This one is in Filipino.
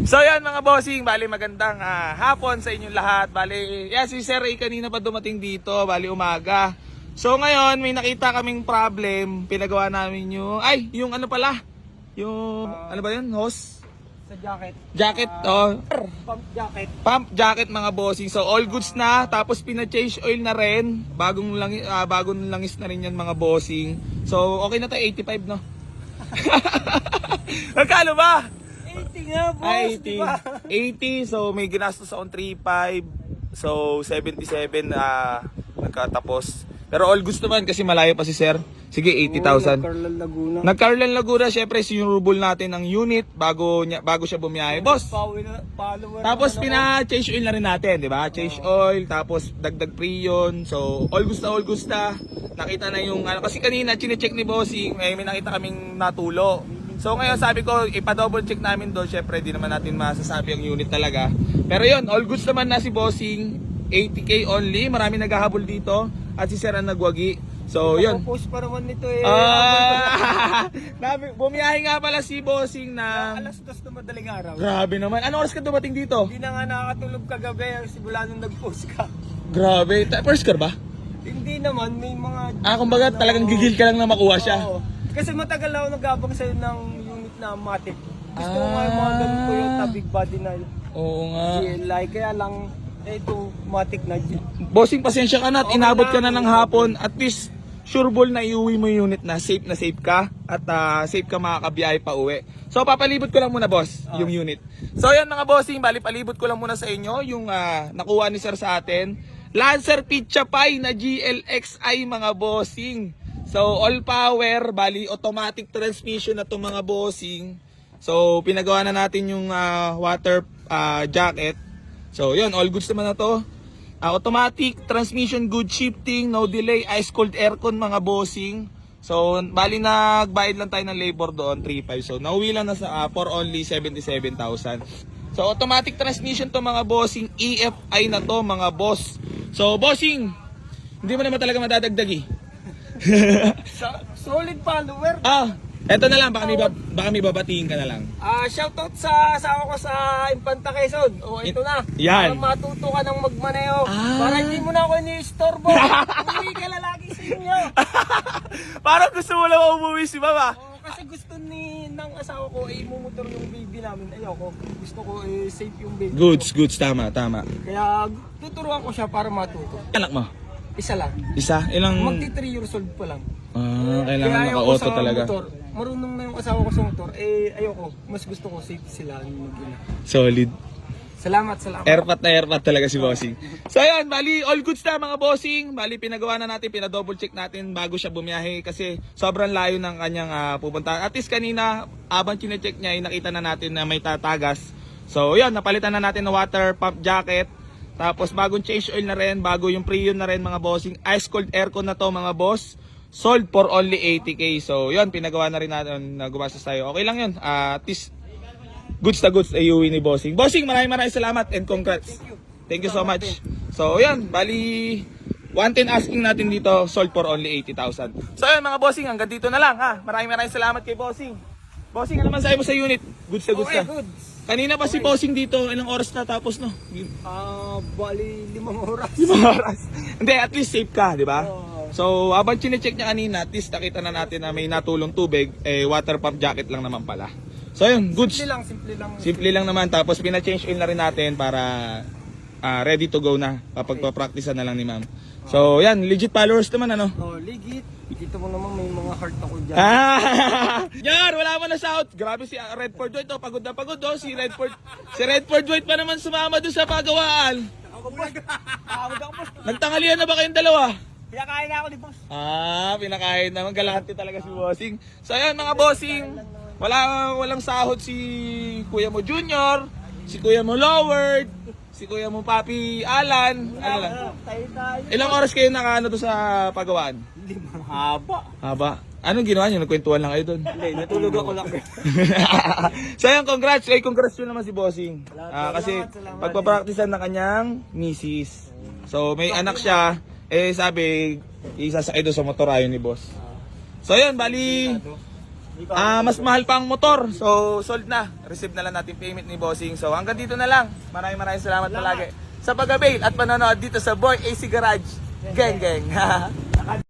So yan mga bossing, bali magandang ah, hapon sa inyong lahat. Bali, yeah, si Sir Ray kanina pa dumating dito, bali umaga. So ngayon, may nakita kaming problem, pinagawa namin yung, ay, yung ano pala, yung, ano ba yun, hose? Sa jacket. Jacket, oh, Pump jacket. pump jacket mga bossing. So all goods na, tapos pina-change oil na rin. Bagong langis, bagong langis na rin yan mga bossing. So okay na to 85 no. Magkano ba? 80 nga, boss. Ah, di ba? 80. 80. So may ginastos akong 35. So 77 ah nagkatapos. Pero all goods naman kasi malayo pa si sir. Sige, 80,000. Carlan Laguna. Nag-Carlan Laguna, syempre sinurubol natin ang unit bago niya bago siya bumiyahe. Boss, Pauwi na, follower tapos pina-change oil na rin natin, di ba? Change oil, tapos dagdag prion. So, all gusta, all gusta. Nakita na yung, ano, kasi kanina, chine-check ni Bossing, may, may nakita kaming natulo. So, ngayon sabi ko, ipa-double check namin doon. Syempre, di naman natin masasabi ang unit talaga. Pero yun, all goods naman na si Bossing. 80k only. Marami naghahabol dito. At si Sir ang nagwagi. So, ako. yun. Post pa naman nito eh. Ah, Nabi- bumiyahe nga pala si Bossing Ah, na... Alas dos na madaling araw. Grabe naman. Ano oras ka dumating dito? Hindi na nga nakakatulog kagabi simula nung nag-post ka. Grabe. First car ba? Hindi naman, may mga... Ah, kumbaga talagang gigil ka lang na makuha siya. Oo. Kasi matagal ako nagabang sa'yo ng unit na Matic. Gusto ko nga yung mga Ah. ganun ko yung big body na Oo nga. GLI. Kaya lang, eh, ito, Matic na. Bossing, pasensya ka na at Okay inabot ka na lang. ng hapon. At least, sure ball na iuwi mo yung unit na safe na safe ka at ah, safe ka makakabiyahe pa uwi. So, papalibot ko lang muna, boss, Ah. yung unit. So, yan mga bossing, bali palibot ko lang muna sa inyo yung ah, nakuha ni sir sa atin. Lancer Pizza Pie na GLXI mga bossing. So, all power, bali automatic transmission na to mga bossing. So, pinagawa na natin yung ah, water ah, jacket. So, yun, all goods naman na to. Ah, automatic, transmission, good shifting, no delay, ice cold aircon mga bossing. So, bali nagbayad lang tayo ng labor doon, 3.5. So, nauwi lang na sa, ah, for only 77,000. So, automatic transmission to mga bossing, EFI na to mga boss. So, bossing, hindi mo naman talaga madadagdag eh. Sa- solid follower. Ah, eto na lang, baka may, bab- baka may babatiin ka na lang. Ah, shoutout sa asawa ko sa Infanta Quezon. O, ito na. Yan. Para matuto ka ng magmaneho. Ah. Para hindi mo na ako ini-istorbo. Umuwi ka na lagi sa inyo. Parang gusto mo lang umuwi si mama. Oo, kasi gusto ni ng asawa ko ay imumotor yung baby namin. Ayoko. Gusto ko eh, safe yung baby Goods, ko. goods, tama, tama. Kaya tuturuan ko siya para matuto. Anak mo? Isa lang. Isa? Ilang... Magti 3 years old pa lang. Ah, kailangan Kaya ayoko naka-auto sa talaga. Motor. Marunong na yung asawa ko sa motor. Eh, ayoko. Mas gusto ko safe sila mag Solid. Salamat, salamat. Airpat na airpat talaga si Bossing. So ayun, bali all goods na mga bossing. Bali pinagawa na natin, pina-double check natin bago siya bumiyahe kasi sobrang layo ng kanyang ah, pupunta. At least kanina, habang chine-check niya, ay nakita na natin na may tatagas. So yun, napalitan na natin ng water pump jacket. Tapos bagong change oil na rin, bago yung Prion na rin mga bossing. Ice cold aircon na to mga boss. Sold for only 80k. So yun, pinagawa na rin natin na gumastos tayo. Okay lang yun. At least goods na goods ay uwi ni Bossing. Bossing, maraming maraming salamat and congrats. Thank you so much. So, yan, bali 110 asking natin dito, sold for only 80,000. So, yan mga bossing, hanggang dito na lang ha. Maraming maraming salamat kay Bossing. Bossing, ano man sabi mo sa unit? Goods na goods Okay, na. good. Kanina pa si Bossing dito, ilang oras na tapos no? Ah, bali limang oras. Limang oras. Hindi, at least safe ka, di ba? Oo. So, habang chine-check niya kanina, at least nakita na natin na may natulong tubig, eh, water pump jacket lang naman pala. So, yun, goods. Simple lang, simple lang. Simple lang naman tapos pina-change oil na rin natin para ah, ready to go na kapag pa-practice na lang ni ma'am. So, yan, legit followers naman ano. Oh, ligit. Dito mo naman may mga heart ako dyan. Ah! Yan, wala mo na shout. Grabe si Redford White, oh, pagod na pagod oh. Si Redford, si Redford White pa naman sumama doon sa pagawaan. Ako boss. Tawag ako boss. Nagtangalian na ba kayong dalawa? Kaya na ako ni boss. Ah, pinakain naman. Galante talaga si Bossing. So ayan mga Bossing, wala, walang sahod si Kuya mo Junior, si Kuya mo Loward, si Kuya mo Papi Alan. Ano lang? Tayo tayo. Ilang oras kayo nakaano to sa pagawaan? Lima. Haba. Haba. Anong ginawa niyo? Nagkwentuhan lang kayo doon. Hindi, natulog ako lang. so yun, congrats. Ay, congrats yun naman si Bossing. Ah, kasi pagpapraktisan na kanyang misis. So may anak siya, eh sabi, isasakay doon sa motor ayon ni boss. So yun, bali, Ah, mas mahal pa ang motor. So, sold na. Receive na lang natin payment ni Bossing. So, hanggang dito na lang. Maraming maraming salamat palagi sa pag-avail at panonood dito sa Boy AC Garage. Gang gang.